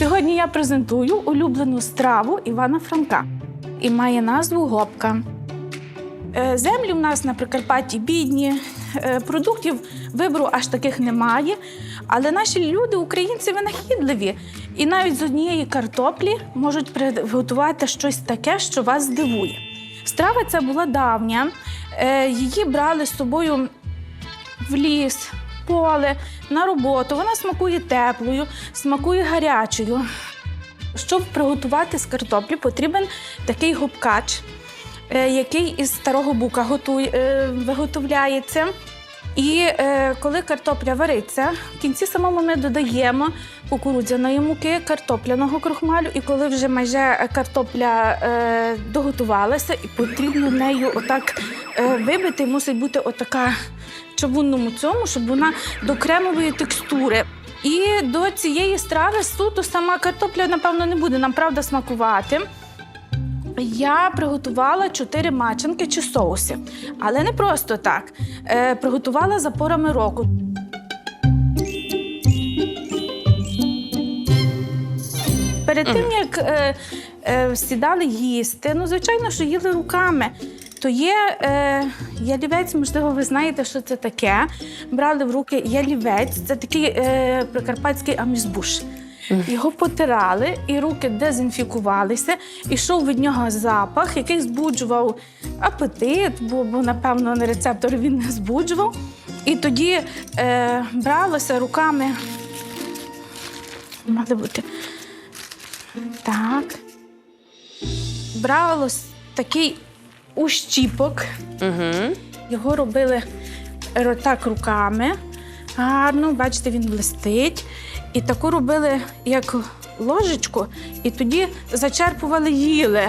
Сьогодні я презентую улюблену страву Івана Франка і має назву гопка. Е, Землі в нас на Прикарпатті бідні, е, продуктів вибору аж таких немає. Але наші люди, українці, винахідливі. І навіть з однієї картоплі можуть приготувати щось таке, що вас здивує. Страва ця була давня. Е, Її брали з собою в ліс, поле, на роботу. Вона смакує теплою, смакує гарячою. Щоб приготувати з картоплі, потрібен такий губкач, е, який із старого бука готує, е, виготовляється. І е, коли картопля вариться, в кінці самому ми додаємо кукурудзяної муки, картопляного крохмалю. І коли вже майже картопля е, доготувалася, і потрібно нею отак е, вибити, мусить бути отака чавунному цьому, щоб вона до кремової текстури. І до цієї страви суто сама картопля, напевно, не буде нам правда смакувати. Я приготувала чотири мачанки чи соуси, але не просто так. Е, приготувала за порами року. Перед тим як е, е, сідали їсти, ну звичайно, що їли руками. То є е, ялівець, можливо, ви знаєте, що це таке. Брали в руки ялівець, це такий е, прикарпатський амізбуш. Його потирали, і руки дезінфікувалися, ішов від нього запах, який збуджував апетит, бо, бо напевно, на рецептор він не збуджував. І тоді е, бралося руками. Мали бути. Так. Бралось такий ущіпок. Угу. Його робили так руками. Гарно, бачите, він блистить. І таку робили як ложечку, і тоді зачерпували їли.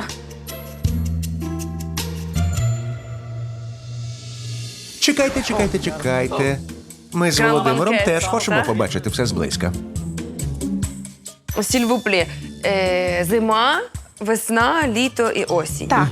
Чекайте, чекайте, чекайте. Ми з Володимиром теж хочемо побачити все зблизька. Сільвуплі, е, зима, весна, літо і осінь. Так.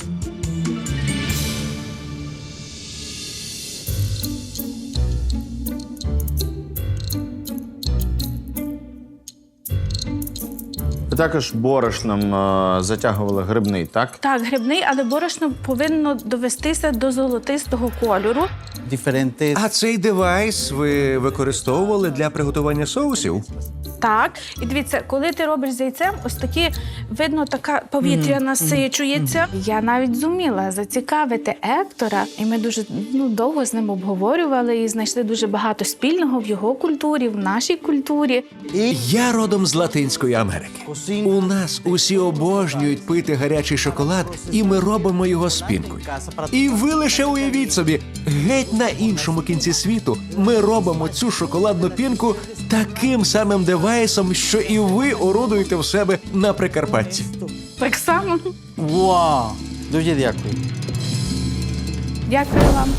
Також борошном е, затягували грибний, так? Так, грибний, але борошно повинно довестися до золотистого кольору. Діференти. А цей девайс ви використовували для приготування соусів? Так, і дивіться, коли ти робиш з яйцем, ось такі видно, така повітря насичується. Я навіть зуміла зацікавити Ектора, і ми дуже ну, довго з ним обговорювали і знайшли дуже багато спільного в його культурі, в нашій культурі. Я родом з Латинської Америки. У нас усі обожнюють пити гарячий шоколад, і ми робимо його з пінкою. І ви лише уявіть собі, геть на іншому кінці світу ми робимо цю шоколадну пінку таким самим девайсом, що і ви орудуєте в себе на Прикарпатті. Так само. Вау! Дуже дякую. Дякую вам.